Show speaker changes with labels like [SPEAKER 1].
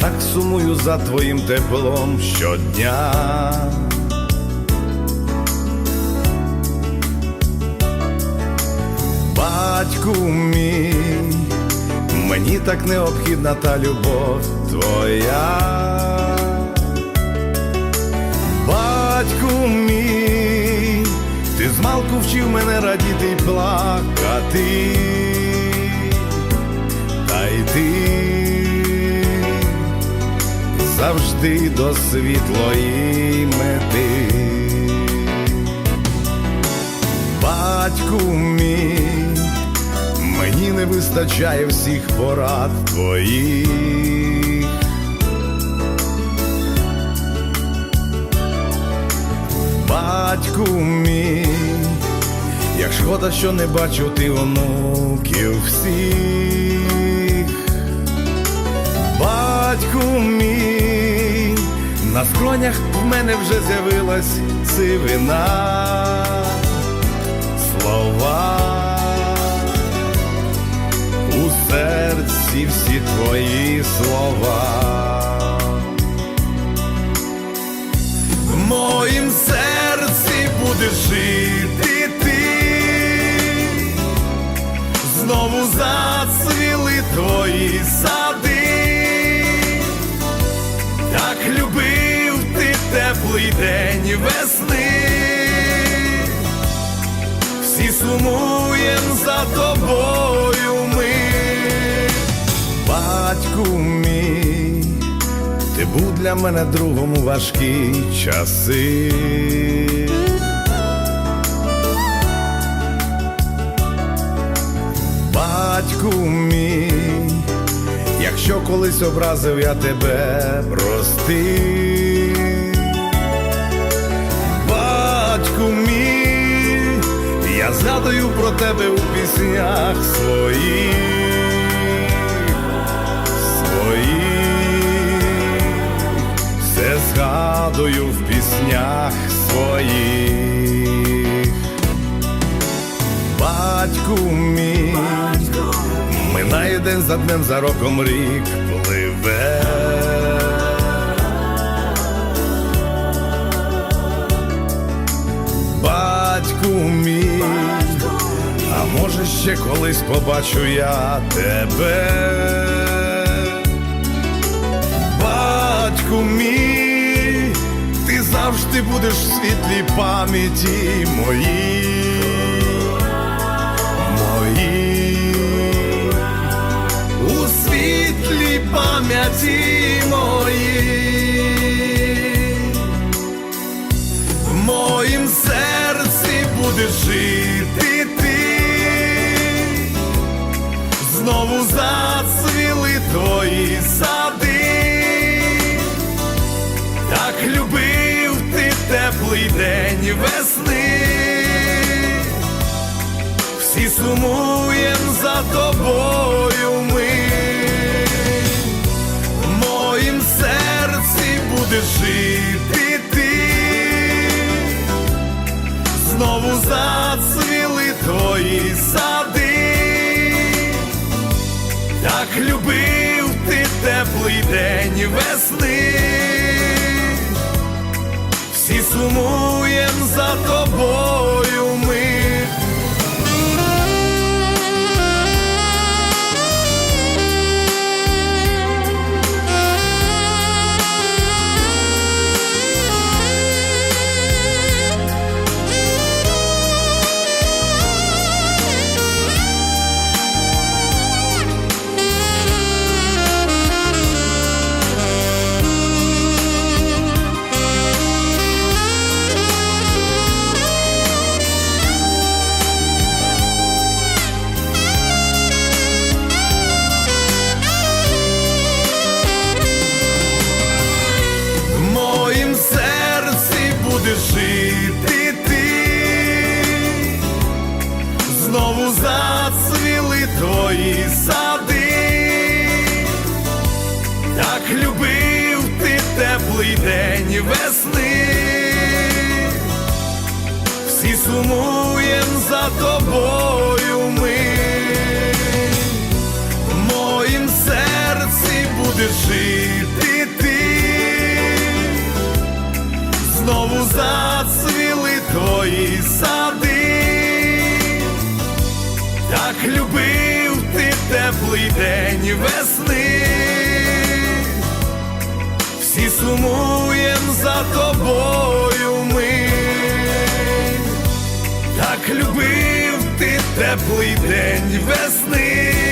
[SPEAKER 1] так сумую за твоїм теплом щодня. Батьку мій, мені так необхідна та любов твоя. Батьку мій, ти змалку вчив мене радіти й плакати, завжди до світлої мети. Батьку мій, мені не вистачає всіх порад твоїх. Батьку мій, як шкода, що не бачу ти онуків всіх. Батьку мій, на скронях в мене вже з'явилась сивина. Слова, у серці всі твої слова. В моїм серці будеш жити ти, знову зацвіли твої сади, день весни всі сумуєм за тобою ми, батьку мій, ти був для мене другом у важкі часи. Батьку мій, якщо колись образив я тебе, прости. Про тебе у піснях своїх, своїх, все згадую в піснях своїх. Батьку мій, минає день за днем, за роком рік пливе. Батьку мій, може ще колись побачу я тебе. Батьку мій, ти завжди будеш в світлій пам'яті моїй, у світлій пам'яті моїй. День весни, всі сумуєм за тобою ми, в моїм серці будеш жити ти. Знову зацвіли твої сади, так любив ти теплий день весни, всі сумуєм за тобою день весни, всі сумуєм за тобою ми, в моїм серці будеш жити ти, знову зацвіли твої сади, так любив ти теплий день весни, любив ти теплий день весни.